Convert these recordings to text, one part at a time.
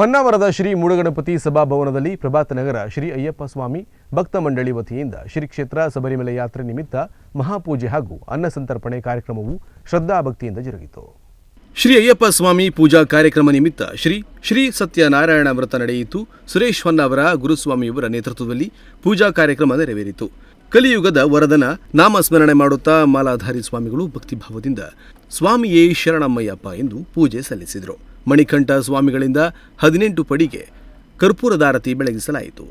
ಹೊನ್ನಾವರದ ಶ್ರೀ ಮೂಡಗಣಪತಿ ಸಭಾಭವನದಲ್ಲಿ ಪ್ರಭಾತ ನಗರ ಶ್ರೀ ಅಯ್ಯಪ್ಪ ಸ್ವಾಮಿ ಭಕ್ತ ಮಂಡಳಿ ವತಿಯಿಂದ ಶ್ರೀ ಕ್ಷೇತ್ರ ಶಬರಿಮಲೆ ಯಾತ್ರೆ ನಿಮಿತ್ತ ಮಹಾಪೂಜೆ ಹಾಗೂ ಅನ್ನ ಸಂತರ್ಪಣೆ ಕಾರ್ಯಕ್ರಮವು ಶ್ರದ್ಧಾಭಕ್ತಿಯಿಂದ ಜರುಗಿತು. ಶ್ರೀ ಅಯ್ಯಪ್ಪ ಸ್ವಾಮಿ ಪೂಜಾ ಕಾರ್ಯಕ್ರಮ ನಿಮಿತ್ತ ಶ್ರೀ ಶ್ರೀ ಸತ್ಯನಾರಾಯಣ ವ್ರತ ನಡೆಯಿತು. ಸುರೇಶ್ ಹೊನ್ನಾವರ ಗುರುಸ್ವಾಮಿಯವರ ನೇತೃತ್ವದಲ್ಲಿ ಪೂಜಾ ಕಾರ್ಯಕ್ರಮ ನೆರವೇರಿತು. ಕಲಿಯುಗದ ವರದನ ನಾಮಸ್ಮರಣೆ ಮಾಡುತ್ತಾ ಮಾಲಾಧಾರಿ ಸ್ವಾಮಿಗಳು ಭಕ್ತಿಭಾವದಿಂದ ಸ್ವಾಮಿಯೇ ಶರಣಮ್ಮಯ್ಯಪ್ಪ ಎಂದು ಪೂಜೆ ಸಲ್ಲಿಸಿದರು. ಮಣಿಕಂಠ ಸ್ವಾಮಿಗಳಿಂದ ಹದಿನೆಂಟು ಪಡಿಗೆ ಕರ್ಪೂರದಾರತಿ ಬೆಳಗಿಸಲಾಯಿತು.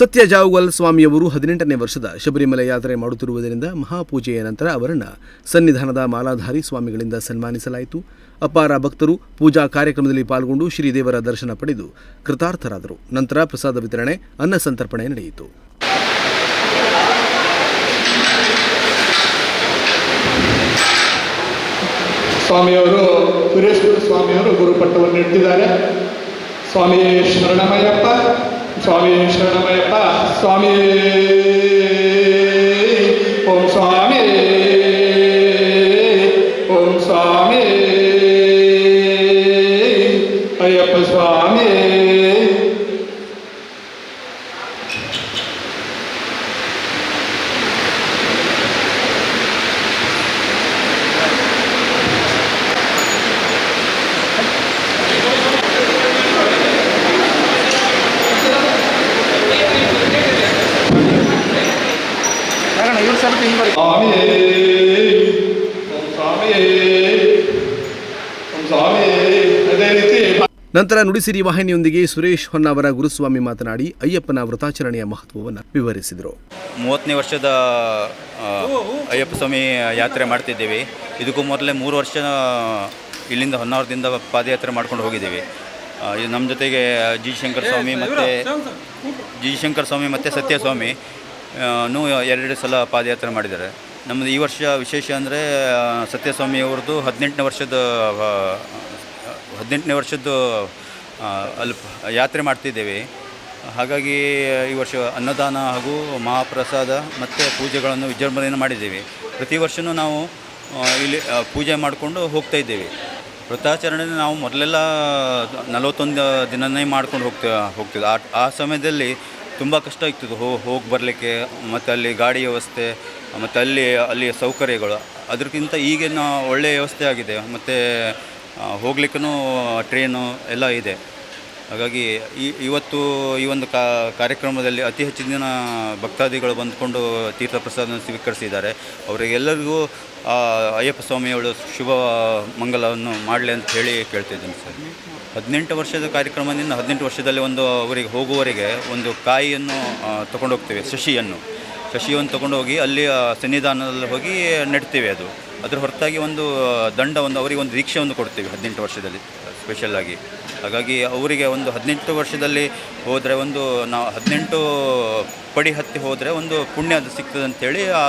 ಸತ್ಯ ಜಾವುಗಲ್ ಸ್ವಾಮಿಯವರು ಹದಿನೆಂಟನೇ ವರ್ಷದ ಶಬರಿಮಲೆ ಯಾತ್ರೆ ಮಾಡುತ್ತಿರುವುದರಿಂದ ಮಹಾಪೂಜೆಯ ನಂತರ ಅವರನ್ನು ಸನ್ನಿಧಾನದ ಮಾಲಾಧಾರಿ ಸ್ವಾಮಿಗಳಿಂದ ಸನ್ಮಾನಿಸಲಾಯಿತು. ಅಪಾರ ಭಕ್ತರು ಪೂಜಾ ಕಾರ್ಯಕ್ರಮದಲ್ಲಿ ಪಾಲ್ಗೊಂಡು ಶ್ರೀದೇವರ ದರ್ಶನ ಪಡೆದು ಕೃತಾರ್ಥರಾದರು. ನಂತರ ಪ್ರಸಾದ ವಿತರಣೆ, ಅನ್ನ ಸಂತರ್ಪಣೆ ನಡೆಯಿತು. ಸ್ವಾಮಿಯವರು, ಸುರೇಶ್ ಗುರು ಸ್ವಾಮಿಯವರು ಗುರುಪಟ್ಟವನ್ನು ಇಟ್ಟಿದ್ದಾರೆ. ಸ್ವಾಮಿ ಶರಣಮಯ್ಯಪ್ಪ ಸ್ವಾಮಿ ಶರಣಮಯ್ಯಪ್ಪ ಸ್ವಾಮಿ ಓಂ ಸ್ವಾಮಿ ಓಂ ಸ್ವಾಮಿ ಅಯ್ಯಪ್ಪ ಸ್ವಾಮಿ ಸ್ವಾಮಿ ಹಿಂಬರಿ ಸ್ವಾಮಿ ಓಂ ಸ್ವಾಮಿ ಅದೇ ರೀತಿ ನಂತರ ನುಡಿಸಿರಿ ವಾಹಿನಿಯೊಂದಿಗೆ ಸುರೇಶ್ ಹೊನ್ನಾವರ ಗುರುಸ್ವಾಮಿ ಮಾತನಾಡಿ ಅಯ್ಯಪ್ಪನ ವ್ರತಾಚರಣೆಯ ಮಹತ್ವವನ್ನು ವಿವರಿಸಿದರು ಮೂವತ್ತನೇ ವರ್ಷದ ಅಯ್ಯಪ್ಪ ಸ್ವಾಮಿ ಯಾತ್ರೆ ಮಾಡ್ತಿದ್ದೇವೆ ಇದಕ್ಕೂ ಮೊದಲೇ ಮೂರು ವರ್ಷ ಇಲ್ಲಿಂದ ಹೊನ್ನಾವರದಿಂದ ಪಾದಯಾತ್ರೆ ಮಾಡ್ಕೊಂಡು ಹೋಗಿದ್ದೀವಿ ನಮ್ಮ ಜೊತೆಗೆ ಜಿ ಶಂಕರ ಸ್ವಾಮಿ ಮತ್ತು ಜಿ ಶಂಕರ ಸ್ವಾಮಿ ಮತ್ತು ಸತ್ಯಸ್ವಾಮಿ ನೂ, ಎರಡು ಸಲ ಪಾದಯಾತ್ರೆ ಮಾಡಿದ್ದಾರೆ. ನಮ್ಮದು ಈ ವರ್ಷ ವಿಶೇಷ ಅಂದರೆ ಸತ್ಯಸ್ವಾಮಿ ಅವ್ರದ್ದು ಹದಿನೆಂಟನೇ ವರ್ಷದ ಹದಿನೆಂಟನೇ ವರ್ಷದ್ದು ಅಲ್ಲಿ ಯಾತ್ರೆ ಮಾಡ್ತಿದ್ದೇವೆ. ಹಾಗಾಗಿ ಈ ವರ್ಷ ಅನ್ನದಾನ ಹಾಗೂ ಮಹಾಪ್ರಸಾದ ಮತ್ತು ಪೂಜೆಗಳನ್ನು ವಿಜೃಂಭಣೆಯನ್ನು ಮಾಡಿದ್ದೇವೆ. ಪ್ರತಿ ವರ್ಷವೂ ನಾವು ಇಲ್ಲಿ ಪೂಜೆ ಮಾಡಿಕೊಂಡು ಹೋಗ್ತಾ ಇದ್ದೇವೆ. ವ್ರತಾಚರಣೆ ನಾವು ಮೊದಲೆಲ್ಲ ನಲವತ್ತೊಂದು ದಿನನೇ ಮಾಡ್ಕೊಂಡು ಹೋಗ್ತಾ ಹೋಗ್ತಿದ್ದೆ ಆ ಆ ಸಮಯದಲ್ಲಿ ತುಂಬ ಕಷ್ಟ ಆಗ್ತದೆ ಹೋಗಿ ಬರಲಿಕ್ಕೆ, ಮತ್ತು ಅಲ್ಲಿ ಗಾಡಿ ವ್ಯವಸ್ಥೆ, ಮತ್ತು ಅಲ್ಲಿ, ಅಲ್ಲಿಯ ಸೌಕರ್ಯಗಳು. ಅದಕ್ಕಿಂತ ಈಗಿನ ಒಳ್ಳೆಯ ವ್ಯವಸ್ಥೆ ಆಗಿದೆ. ಮತ್ತು ಹೋಗ್ಲಿಕ್ಕೂ ಟ್ರೈನು ಎಲ್ಲ ಇದೆ. ಹಾಗಾಗಿ ಇವತ್ತು ಈ ಒಂದು ಕಾರ್ಯಕ್ರಮದಲ್ಲಿ ಅತಿ ಹೆಚ್ಚಿನ ಭಕ್ತಾದಿಗಳು ಬಂದುಕೊಂಡು ತೀರ್ಥ ಪ್ರಸಾದವನ್ನು ಸ್ವೀಕರಿಸಿದ್ದಾರೆ. ಅವರಿಗೆಲ್ಲರಿಗೂ ಅಯ್ಯಪ್ಪ ಸ್ವಾಮಿಯವಳು ಶುಭ ಮಂಗಲವನ್ನು ಮಾಡಲಿ ಅಂತ ಹೇಳಿ ಕೇಳ್ತಿದ್ದೀನಿ ಸರ್. ಹದಿನೆಂಟು ವರ್ಷದ ಕಾರ್ಯಕ್ರಮದಿಂದ ಹದಿನೆಂಟು ವರ್ಷದಲ್ಲಿ ಒಂದು ಅವರಿಗೆ ಹೋಗುವವರೆಗೆ ಒಂದು ಕಾಯಿಯನ್ನು ತೊಗೊಂಡೋಗ್ತೇವೆ ಶಶಿಯನ್ನು ಶಶಿಯನ್ನು ತೊಗೊಂಡೋಗಿ ಅಲ್ಲಿ ಸನ್ನಿಧಾನದಲ್ಲಿ ಹೋಗಿ ನೆಡ್ತೀವಿ ಅದು. ಅದ್ರ ಹೊರತಾಗಿ ಒಂದು ದಂಡ ಒಂದು, ಅವರಿಗೆ ಒಂದು ದೀಕ್ಷೆ ಒಂದು ಕೊಡ್ತೀವಿ ಹದಿನೆಂಟು ವರ್ಷದಲ್ಲಿ ಸ್ಪೆಷಲ್ ಆಗಿ. ಹಾಗಾಗಿ ಅವರಿಗೆ ಒಂದು ಹದಿನೆಂಟು ವರ್ಷದಲ್ಲಿ ಹೋದರೆ ಒಂದು ನಾವು ಹದಿನೆಂಟು ಪಡಿ ಹತ್ತಿ ಹೋದರೆ ಒಂದು ಪುಣ್ಯ ಅದು ಸಿಗ್ತದೆ ಅಂತೇಳಿ, ಆ,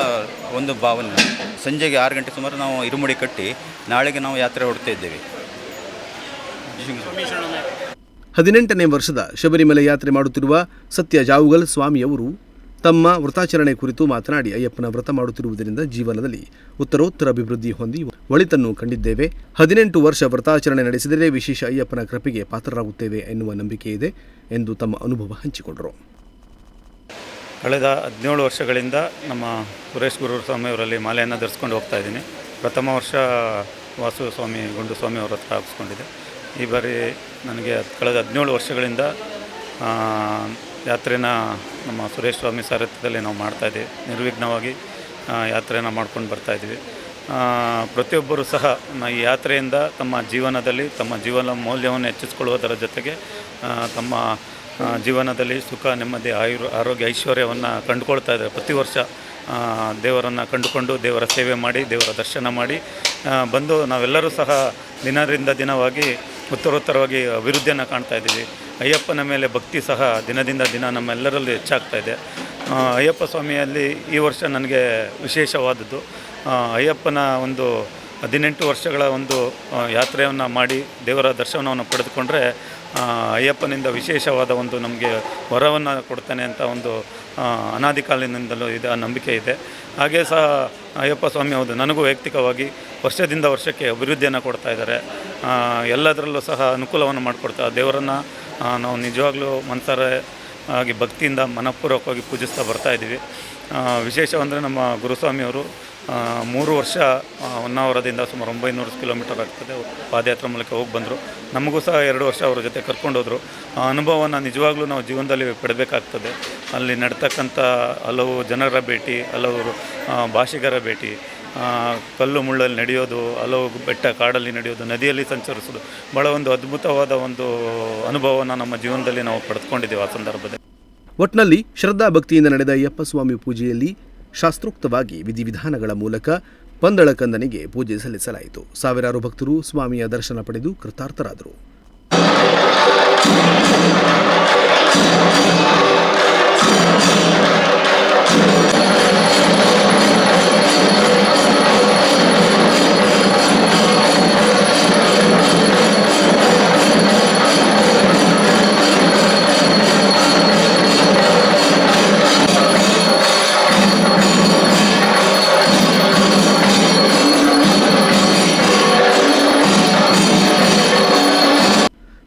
ಒಂದು ಭಾವನೆ. ಸಂಜೆಗೆ ಆರು ಗಂಟೆ ಸುಮಾರು ನಾವು ಇರುಮುಡಿ ಕಟ್ಟಿ ನಾಳೆಗೆ ನಾವು ಯಾತ್ರೆ ಹೊಡ್ತಾ ಇದ್ದೇವೆ. ಹದಿನೆಂಟನೇ ವರ್ಷದ ಶಬರಿಮಲೆ ಯಾತ್ರೆ ಮಾಡುತ್ತಿರುವ ಸತ್ಯ ಜಾವುಗಲ್ ಸ್ವಾಮಿಯವರು ತಮ್ಮ ವ್ರತಾಚರಣೆ ಕುರಿತು ಮಾತನಾಡಿ ಅಯ್ಯಪ್ಪನ ವ್ರತ ಮಾಡುತ್ತಿರುವುದರಿಂದ ಜೀವನದಲ್ಲಿ ಉತ್ತರೋತ್ತರ ಅಭಿವೃದ್ಧಿ ಹೊಂದಿ ಒಳಿತನ್ನು ಕಂಡಿದ್ದೇವೆ. ಹದಿನೆಂಟು ವರ್ಷ ವ್ರತಾಚರಣೆ ನಡೆಸಿದರೆ ವಿಶೇಷ ಅಯ್ಯಪ್ಪನ ಕೃಪೆಗೆ ಪಾತ್ರರಾಗುತ್ತೇವೆ ಎನ್ನುವ ನಂಬಿಕೆ ಇದೆ ಎಂದು ತಮ್ಮ ಅನುಭವ ಹಂಚಿಕೊಂಡರು. ಕಳೆದ ಹದಿನೇಳು ವರ್ಷಗಳಿಂದ ನಮ್ಮ ಸುರೇಶ್ ಗುರು ಸ್ವಾಮಿಯವರಲ್ಲಿ ಮಾಲೆಯನ್ನು ಧರಿಸ್ಕೊಂಡು ಹೋಗ್ತಾ ಇದ್ದೀನಿ. ಪ್ರಥಮ ವರ್ಷ ವಾಸು ಸ್ವಾಮಿ, ಗುಂಡು ಸ್ವಾಮಿ ಅವರ ಹತ್ರ ಹಾಕಿಸ್ಕೊಂಡಿದ್ದೆ. ಈ ಬಾರಿ ನನಗೆ ಕಳೆದ ಹದಿನೇಳು ವರ್ಷಗಳಿಂದ ಯಾತ್ರೆನ ನಮ್ಮ ಸುರೇಶ್ ಸ್ವಾಮಿ ಸಾರಥ್ಯದಲ್ಲಿ ನಾವು ಮಾಡ್ತಾಯಿದ್ದೀವಿ ನಿರ್ವಿಘ್ನವಾಗಿ ಆ, ಯಾತ್ರೆನ ಮಾಡ್ಕೊಂಡು ಬರ್ತಾಯಿದ್ವಿ ಪ್ರತಿಯೊಬ್ಬರೂ ಸಹ ಈ ಯಾತ್ರೆಯಿಂದ ತಮ್ಮ ಜೀವನದಲ್ಲಿ ತಮ್ಮ ಜೀವನ ಮೌಲ್ಯವನ್ನು ಹೆಚ್ಚಿಸ್ಕೊಳ್ಳುವುದರ ಜೊತೆಗೆ ತಮ್ಮ ಜೀವನದಲ್ಲಿ ಸುಖ ನೆಮ್ಮದಿ ಆಯುರ್ ಆರೋಗ್ಯ ಐಶ್ವರ್ಯವನ್ನು ಕಂಡುಕೊಳ್ತಾ ಇದ್ದಾರೆ. ಪ್ರತಿ ವರ್ಷ ದೇವರನ್ನು ಕಂಡುಕೊಂಡು ದೇವರ ಸೇವೆ ಮಾಡಿ ದೇವರ ದರ್ಶನ ಮಾಡಿ ಬಂದು ನಾವೆಲ್ಲರೂ ಸಹ ದಿನದಿಂದ ದಿನವಾಗಿ ಉತ್ತರೋತ್ತರವಾಗಿ ಅಭಿವೃದ್ಧಿಯನ್ನು ಕಾಣ್ತಾ ಇದ್ದೀವಿ. ಅಯ್ಯಪ್ಪನ ಮೇಲೆ ಭಕ್ತಿ ಸಹ ದಿನದಿಂದ ದಿನ ನಮ್ಮೆಲ್ಲರಲ್ಲೂ ಹೆಚ್ಚಾಗ್ತಾ ಇದೆ. ಅಯ್ಯಪ್ಪ ಸ್ವಾಮಿಯಲ್ಲಿ ಈ ವರ್ಷ ನನಗೆ ವಿಶೇಷವಾದದ್ದು. ಅಯ್ಯಪ್ಪನ ಒಂದು ಹದಿನೆಂಟು ವರ್ಷಗಳ ಒಂದು ಯಾತ್ರೆಯನ್ನು ಮಾಡಿ ದೇವರ ದರ್ಶನವನ್ನು ಪಡೆದುಕೊಂಡ್ರೆ ಅಯ್ಯಪ್ಪನಿಂದ ವಿಶೇಷವಾದ ಒಂದು ನಮಗೆ ವರವನ್ನು ಕೊಡ್ತಾನೆ ಅಂತ ಒಂದು ಅನಾದಿ ಕಾಲಿನಿಂದಲೂ ಇದೆ ನಂಬಿಕೆ ಇದೆ. ಹಾಗೆ ಸಹ ಅಯ್ಯಪ್ಪ ಸ್ವಾಮಿ ಹೌದು, ನನಗೂ ವೈಯಕ್ತಿಕವಾಗಿ ವರ್ಷದಿಂದ ವರ್ಷಕ್ಕೆ ಅಭಿವೃದ್ಧಿಯನ್ನು ಕೊಡ್ತಾ ಇದ್ದಾರೆ. ಎಲ್ಲದರಲ್ಲೂ ಸಹ ಅನುಕೂಲವನ್ನು ಮಾಡಿಕೊಡ್ತಾ ದೇವರನ್ನು ನಾವು ನಿಜವಾಗ್ಲೂ ಮನಸಾರೆ ಆಗಿ ಭಕ್ತಿಯಿಂದ ಮನಪೂರ್ವಕವಾಗಿ ಪೂಜಿಸ್ತಾ ಬರ್ತಾ ಇದ್ದೀವಿ. ವಿಶೇಷವೆಂದರೆ ನಮ್ಮ ಗುರುಸ್ವಾಮಿಯವರು ಮೂರು ವರ್ಷ ಹೊನ್ನಾವರದಿಂದ ಸುಮಾರು ಒಂಬೈನೂರು ಕಿಲೋಮೀಟರ್ ಆಗ್ತದೆ. ಪಾದಯಾತ್ರೆ ಮೂಲಕ ಹೋಗಿ ಬಂದರು. ನಮಗೂ ಸಹ ಎರಡು ವರ್ಷ ಅವರ ಜೊತೆ ಕರ್ಕೊಂಡೋದ್ರು ಆ ಅನುಭವನ ನಿಜವಾಗ್ಲೂ ನಾವು ಜೀವನದಲ್ಲಿ ಪಡಬೇಕಾಗ್ತದೆ. ಅಲ್ಲಿ ನಡ್ತಕ್ಕಂಥ ಹಲವು ಜನರ ಭೇಟಿ ಹಲವು ಭಾಷಿಗರ ಭೇಟಿ ಕಲ್ಲು ಮುಳ್ಳಲ್ಲಿ ನಡೆಯೋದು ಹಲವು ಬೆಟ್ಟ ಕಾಡಲ್ಲಿ ನಡೆಯೋದು, ನದಿಯಲ್ಲಿ ಸಂಚರಿಸೋದು ಭಾಳ ಒಂದು ಅದ್ಭುತವಾದ ಒಂದು ಅನುಭವವನ್ನು ನಮ್ಮ ಜೀವನದಲ್ಲಿ ನಾವು ಪಡೆದುಕೊಂಡಿದ್ದೇವೆ ಆ ಸಂದರ್ಭದಲ್ಲಿ. ಒಟ್ನಲ್ಲಿ ಶ್ರದ್ಧಾ ಭಕ್ತಿಯಿಂದ ನಡೆದ ಯಪ್ಪಸ್ವಾಮಿ ಸ್ವಾಮಿ ಪೂಜೆಯಲ್ಲಿ ಶಾಸ್ತ್ರೋಕ್ತವಾಗಿ ವಿಧಿವಿಧಾನಗಳ ಮೂಲಕ ಪಂದಳ ಕಂದನಿಗೆ ಪೂಜೆ ಸಲ್ಲಿಸಲಾಯಿತು. ಸಾವಿರಾರು ಭಕ್ತರು ಸ್ವಾಮಿಯ ದರ್ಶನ ಪಡೆದು ಕೃತಾರ್ಥರಾದರು.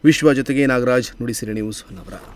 ವಿಶ್ವ ಜೊತೆಗೆ ನಾಗರಾಜ್ ನುಡಿಸಿರಿ ನ್ಯೂಸ್ ಹೊನ್ನವರ